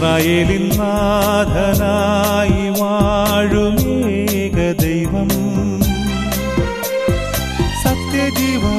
ഇസ്രായേലിൻ നാഥനായി വാഴുമേക ദൈവം. സത്യജീവ